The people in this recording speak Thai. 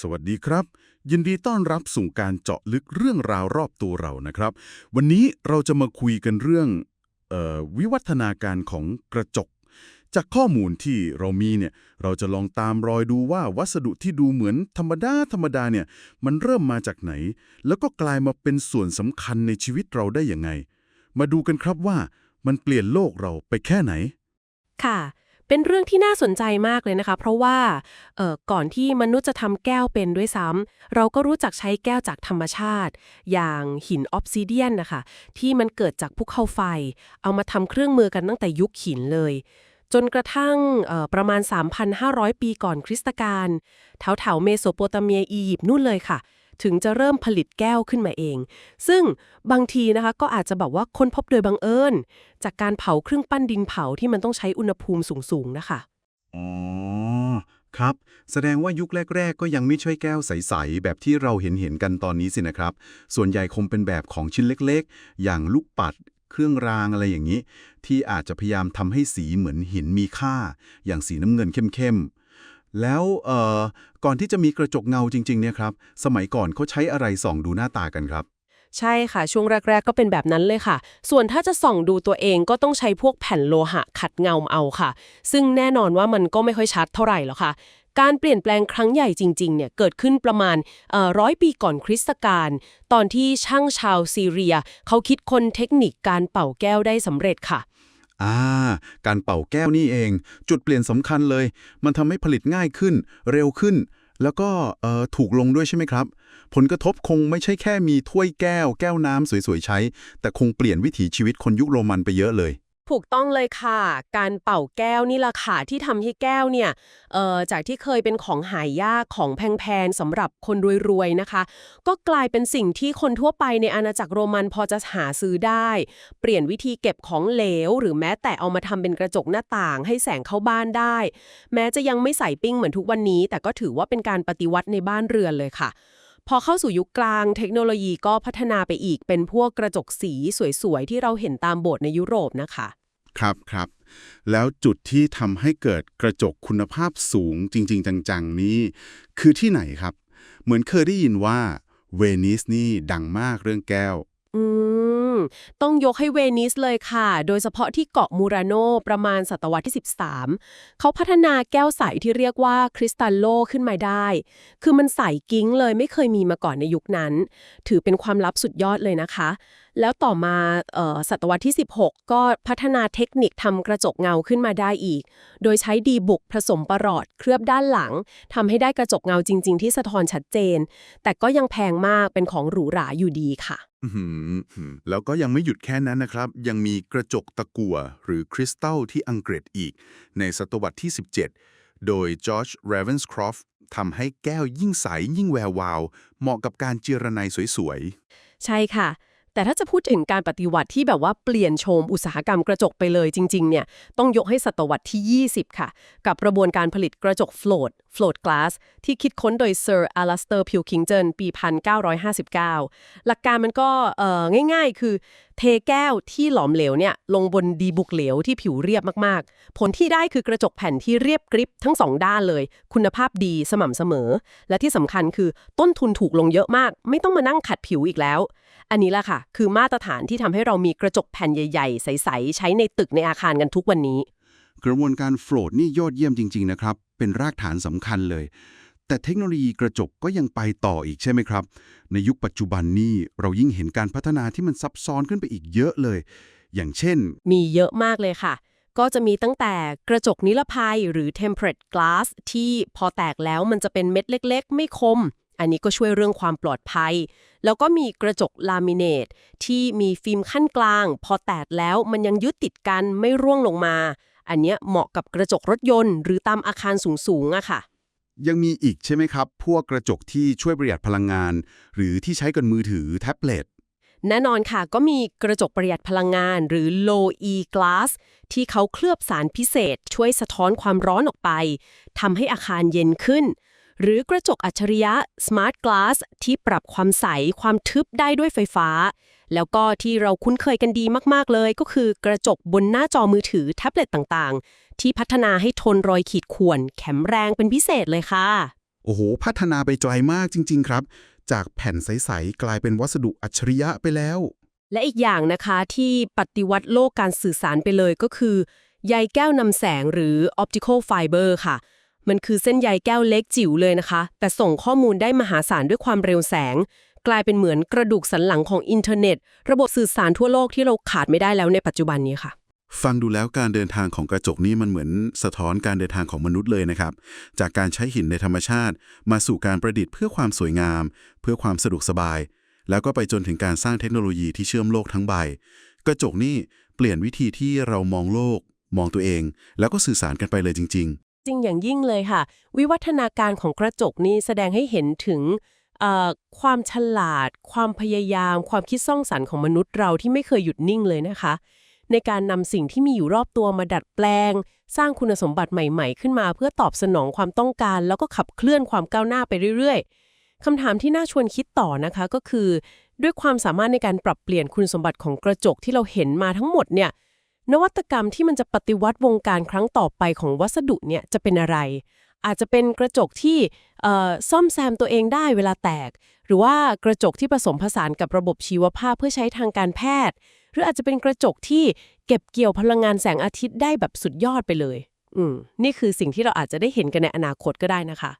สวัสดีครับ ยินดีต้อนรับสู่การเจาะลึกเรื่องราวรอบตัวเรานะครับ วันนี้เราจะมาคุยกันเรื่องออวิวัฒนาการของกระจก จากข้อมูลที่เรามีเนี่ยเราจะลองตามรอยดูว่าวัสดุที่ดูเหมือนธรรมดาธรรมดาเนี่ยมันเริ่มมาจากไหน แล้วก็กลายมาเป็นส่วนสำคัญในชีวิตเราได้อยังไง มาดูกันครับว่ามันเปลี่ยนโลกเราไปแค่ไหน ค่ะ เป็นเรื่องที่น่าสนใจมากเลยนะคะ เพราะว่าก่อนที่มนุษย์จะทำแก้วเป็นด้วยซ้ำเราก็รู้จักใช้แก้วจากธรรมชาติ อย่างหินออฟซิเดียนนะคะที่มันเกิดจากภูเขาไฟ เอามาทำเครื่องมือกันตั้งแต่ยุคหินเลย จนกระทั่งประมาณ 3,500 ปีก่อนคริสตกาลแถวแถวๆเมโสโปเตเมียอียิปต์นู่นเลยค่ะ ถึงจะเริ่มผลิตแก้วขึ้นมาเอง ซึ่งบางทีนะคะก็อาจจะแบบว่าค้นพบโดยบังเอิญ จากการเผาเครื่องปั้นดินเผาที่มันต้องใช้อุณหภูมิสูงๆนะคะอ๋อครับ แสดงว่ายุคแรก ๆ ก็ยังไม่ใช่แก้วใส ๆ แบบที่เราเห็นเห็นๆกันตอนนี้สินะครับ ส่วนใหญ่คงเป็นแบบของชิ้นเล็ก ๆ อย่างลูกปัด เครื่องรางอะไรอย่างนี้ ที่อาจจะพยายามทำให้สีเหมือนหินมีค่า อย่างสีน้ำเงินเข้มๆ แล้วเอ่อก่อนที่จะมีกระจกเงาจริงๆเนี่ยครับ สมัยก่อนเขาใช้อะไรส่องดูหน้าตากันครับ ใช่ค่ะ ช่วงแรก ๆ ก็เป็นแบบนั้นเลยค่ะ ส่วนถ้าจะส่องดูตัวเองก็ต้องใช้พวกแผ่นโลหะขัดเงาเอาค่ะ ซึ่งแน่นอนว่ามันก็ไม่ค่อยชัดเท่าไหร่หรอกค่ะ การเปลี่ยนแปลงครั้งใหญ่จริงๆเนี่ยเกิดขึ้นประมาณร้อยปีก่อนคริสตกาลตอนที่ช่างชาวซีเรีย เขาคิดคนเทคนิคการเป่าแก้วได้สำเร็จค่ะ อ่า การเป่าแก้วนี่เอง จุดเปลี่ยนสำคัญเลย มันทำให้ผลิตง่ายขึ้น เร็วขึ้น แล้วก็เอ่อถูกลงด้วยใช่ไหมครับ ผลกระทบคงไม่ใช่แค่มีถ้วยแก้ว แก้วน้ำสวยๆใช้ แต่คงเปลี่ยนวิถีชีวิตคนยุคโรมันไปเยอะเลย ถูกต้องเลยค่ะ การเป่าแก้วนี่แหละค่ะที่ทำให้แก้วเนี่ยเอ่อจากที่เคยเป็นของหายากของแพงๆสำหรับคนรวยๆนะคะ ก็กลายเป็นสิ่งที่คนทั่วไปในอาณาจักรโรมันพอจะหาซื้อได้ เปลี่ยนวิธีเก็บของเหลว หรือแม้แต่เอามาทำเป็นกระจกหน้าต่างให้แสงเข้าบ้านได้ แม้จะยังไม่ใส่ปิ้งเหมือนทุกวันนี้ แต่ก็ถือว่าเป็นการปฏิวัติในบ้านเรือนเลยค่ะพอเข้าสู่ยุคกลางเทคโนโลยีก็พัฒนาไปอีกเป็นพวกกระจกสีสวยๆ ที่เราเห็นตามโบสถ์ในยุโรปนะคะ ครับครับ แล้วจุดที่ทำให้เกิดกระจกคุณภาพสูงจริง ๆ จัง ๆ นี้ คือที่ไหนครับ เหมือนเคยได้ยินว่าเวนิสนี่ดังมากเรื่องแก้ว อืม ต้องยกให้เวนิสเลยค่ะ โดยเฉพาะที่เกาะมูราโนประมาณศตวรรษที่ 13 เขาพัฒนาแก้วใสที่เรียกว่าคริสตัลโลขึ้นมาได้ คือมันใสกิ้งเลยไม่เคยมีมาก่อนในยุคนั้น ถือเป็นความลับสุดยอดเลยนะคะ แล้วต่อมาศตวรรษที่ 16 ก็พัฒนาเทคนิคทำกระจกเงาขึ้นมาได้อีก โดยใช้ดีบุกผสมประหลอดเคลือบด้านหลังทำให้ได้กระจกเงาจริง ๆ ที่สะท้อนชัดเจน แต่ก็ยังแพงมากเป็นของหรูหราอยู่ดีค่ะ อื้อหือแล้วก็ยังไม่หยุดแค่นั้นนะครับ ยังมีกระจกตะกั่วหรือคริสตัลที่อังกฤษอีก ในศตวรรษที่ 17 โดยจอร์จเรเวนส์ครอฟทำให้แก้วยิ่งใส ยิ่งแวววาว เหมาะกับการเจรไนสวยๆ ใช่ค่ะ แต่ถ้าจะพูดถึงการปฏิวัติที่แบบว่าเปลี่ยนโฉมอุตสาหกรรมกระจกไปเลยจริง ๆ เนี่ย ต้องยกให้ศตวรรษที่ 20 ค่ะ กับกระบวนการผลิตกระจก float float glass ที่คิดค้นโดยเซอร์อลัสเตอร์พิวคิงเจนปี 1959 หลักการมันก็ง่ายๆ คือ เทแก้วที่หลอมเหลวเนี่ยลงบนดีบุกเหลวที่ผิวเรียบมากๆ ผลที่ได้คือกระจกแผ่นที่เรียบกริบทั้งสองด้านเลย คุณภาพดีสม่ำเสมอ และที่สำคัญคือต้นทุนถูกลงเยอะมาก ไม่ต้องมานั่งขัดผิวอีกแล้ว อันนี้แหละค่ะ คือมาตรฐานที่ทำให้เรามีกระจกแผ่นใหญ่ ๆ ใส ๆ ใช้ในตึกในอาคารกันทุกวันนี้ กระบวนการโฟลดนี่ยอดเยี่ยมจริง ๆ นะครับ เป็นรากฐานสำคัญเลย แต่เทคโนโลยีกระจกก็ยังไปต่ออีกใช่ไหมครับ ในยุคปัจจุบันนี่เรายิ่งเห็นการพัฒนาที่มันซับซ้อนขึ้นไปอีกเยอะเลย อย่างเช่น มีเยอะมากเลยค่ะ ก็จะมีตั้งแต่กระจกนิรภัยหรือ temperate glass ที่พอแตกแล้วมันจะเป็นเม็ดเล็ก ๆ ไม่คม อันนี้ก็ช่วยเรื่องความปลอดภัย แล้วก็มีกระจกลามิเนตที่มีฟิล์มขั้นกลาง พอแตกแล้วมันยังยึดติดกันไม่ร่วงลงมา อันเนี้ยเหมาะกับกระจกรถยนต์ หรือตามอาคารสูงๆอะค่ะ ยังมีอีกใช่ไหมครับ พวกกระจกที่ช่วยประหยัดพลังงาน หรือที่ใช้กับมือถือแท็บเล็ตแน่นอนค่ะ ก็มีกระจกประหยัดพลังงาน หรือ low e glass ที่เขาเคลือบสารพิเศษ ช่วยสะท้อนความร้อนออกไปทำให้อาคารเย็นขึ้น หรือกระจกอัจฉริยะ smart glass ที่ปรับความใสความทึบได้ด้วยไฟฟ้า แล้วก็ที่เราคุ้นเคยกันดีมากๆเลย ก็คือกระจกบนหน้าจอมือถือแท็บเล็ตต่างๆ ที่พัฒนาให้ทนรอยขีดข่วน แข็งแรงเป็นพิเศษเลยค่ะ โอ้โห พัฒนาไปไกลมากจริง ๆ ครับ จากแผ่นใส ๆ กลายเป็นวัสดุอัจฉริยะไปแล้ว และอีกอย่างนะคะที่ปฏิวัติโลกการสื่อสารไปเลยก็คือใยแก้วนำแสงหรือ optical fiber ค่ะมันคือเส้นใยแก้วเล็กจิ๋วเลยนะคะ แต่ส่งข้อมูลได้มหาศาลด้วยความเร็วแสง กลายเป็นเหมือนกระดูกสันหลังของอินเทอร์เน็ต ระบบสื่อสารทั่วโลกที่เราขาดไม่ได้แล้วในปัจจุบันนี้ค่ะ ฟังดูแล้วการเดินทางของกระจกนี่มันเหมือนสะท้อนการเดินทางของมนุษย์เลยนะครับ จากการใช้หินในธรรมชาติ มาสู่การประดิษฐ์เพื่อความสวยงาม เพื่อความสะดวกสบาย แล้วก็ไปจนถึงการสร้างเทคโนโลยีที่เชื่อมโลกทั้งใบ กระจกนี่เปลี่ยนวิธีที่เรามองโลก มองตัวเอง แล้วก็สื่อสารกันไปเลยจริงจริงอย่างยิ่งเลยค่ะ วิวัฒนาการของกระจกนี้แสดงให้เห็นถึงเอ่อ ความฉลาด ความพยายาม ความคิดสร้างสรรค์ของมนุษย์เราที่ไม่เคยหยุดนิ่งเลยนะคะ ในการนำสิ่งที่มีอยู่รอบตัวมาดัดแปลง สร้างคุณสมบัติใหม่ ๆ ขึ้นมา เพื่อตอบสนองความต้องการ แล้วก็ขับเคลื่อนความก้าวหน้าไปเรื่อยๆคำถามที่น่าชวนคิดต่อนะคะก็คือ ด้วยความสามารถในการปรับเปลี่ยนคุณสมบัติของกระจกที่เราเห็นมาทั้งหมดเนี่ยนวัตกรรมที่มันจะปฏิวัติวงการครั้งต่อไปของวัสดุเนี่ยจะเป็นอะไร อาจจะเป็นกระจกที่ซ่อมแซมตัวเองได้เวลาแตก หรือว่ากระจกที่ผสมผสานกับระบบชีวภาพเพื่อใช้ทางการแพทย์ หรืออาจจะเป็นกระจกที่เก็บเกี่ยวพลังงานแสงอาทิตย์ได้แบบสุดยอดไปเลย อืมนี่คือสิ่งที่เราอาจจะได้เห็นกันในอนาคตก็ได้นะคะ